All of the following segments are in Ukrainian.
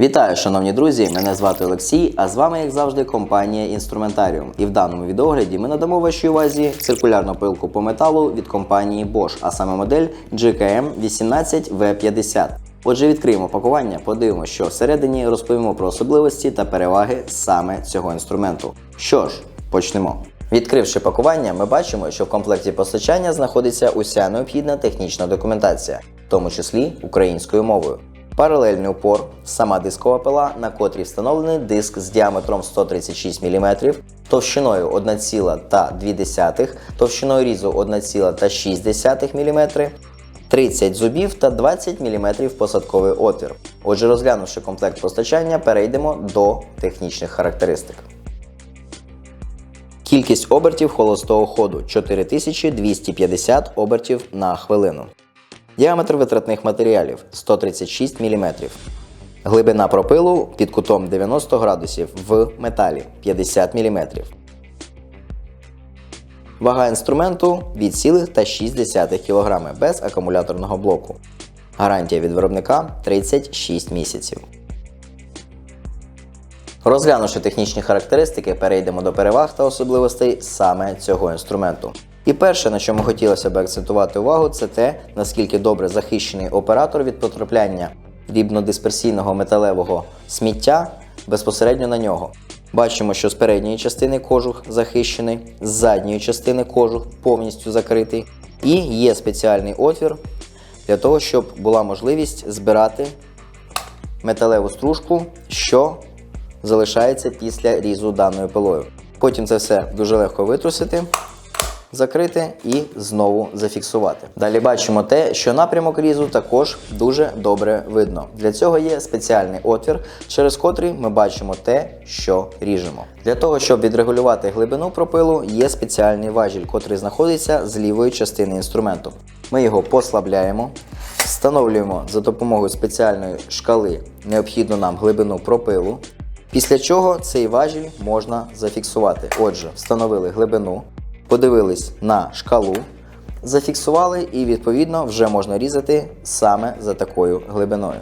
Вітаю, шановні друзі! Мене звати Олексій, а з вами, як завжди, компанія Інструментаріум. І в даному відеогляді ми надамо вашій увазі циркулярну пилку по металу від компанії Bosch, а саме модель GKM 18V50. Отже, відкриємо пакування, подивимося, що всередині розповімо про особливості та переваги саме цього інструменту. Що ж, почнемо. Відкривши пакування, ми бачимо, що в комплекті постачання знаходиться уся необхідна технічна документація, в тому числі українською мовою. Паралельний упор, сама дискова пила, на котрій встановлений диск з діаметром 136 мм, товщиною 1,2, товщиною різу 1,6 мм, 30 зубів та 20 мм посадковий отвір. Отже, розглянувши комплект постачання, перейдемо до технічних характеристик. Кількість обертів холостого ходу 4250 обертів на хвилину. Діаметр витратних матеріалів 136 мм. Глибина пропилу під кутом 90 градусів в металі 50 мм. Вага інструменту від 6 кг без акумуляторного блоку. Гарантія від виробника 36 місяців. Розглянувши технічні характеристики, перейдемо до переваг та особливостей саме цього інструменту. І перше, на чому хотілося б акцентувати увагу, це те, наскільки добре захищений оператор від потрапляння рібнодисперсійного металевого сміття безпосередньо на нього. Бачимо, що з передньої частини кожух захищений, з задньої частини кожух повністю закритий, і є спеціальний отвір для того, щоб була можливість збирати металеву стружку, що залишається після різу даною пилою. Потім це все дуже легко витрусити, закрити і знову зафіксувати. Далі бачимо те, що напрямок різу також дуже добре видно. Для цього є спеціальний отвір, через котрий ми бачимо те, що ріжемо. Для того, щоб відрегулювати глибину пропилу, є спеціальний важіль, котрий знаходиться з лівої частини інструменту. Ми його послабляємо. Встановлюємо за допомогою спеціальної шкали необхідну нам глибину пропилу. Після чого цей важіль можна зафіксувати. Отже, встановили глибину, подивились на шкалу, зафіксували і відповідно вже можна різати саме за такою глибиною.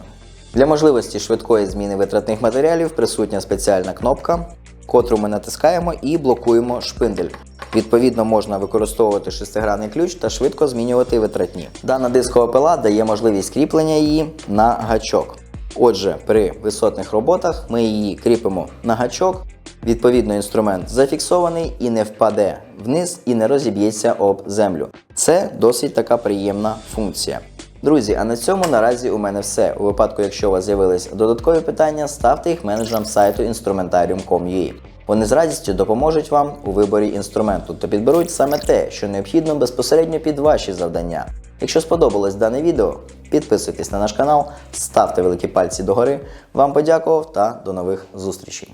Для можливості швидкої зміни витратних матеріалів присутня спеціальна кнопка, котру ми натискаємо і блокуємо шпиндель. Відповідно, можна використовувати шестигранний ключ та швидко змінювати витратні. Дана дискова пила дає можливість кріплення її на гачок. Отже, при висотних роботах ми її кріпимо на гачок. Відповідно, інструмент зафіксований і не впаде вниз і не розіб'ється об землю. Це досить така приємна функція. Друзі, а на цьому наразі у мене все. У випадку, якщо у вас з'явились додаткові питання, ставте їх менеджерам сайту instrumentarium.com.ua. Вони з радістю допоможуть вам у виборі інструменту та підберуть саме те, що необхідно безпосередньо під ваші завдання. Якщо сподобалось дане відео, підписуйтесь на наш канал, ставте великі пальці догори. Вам подякував та до нових зустрічей.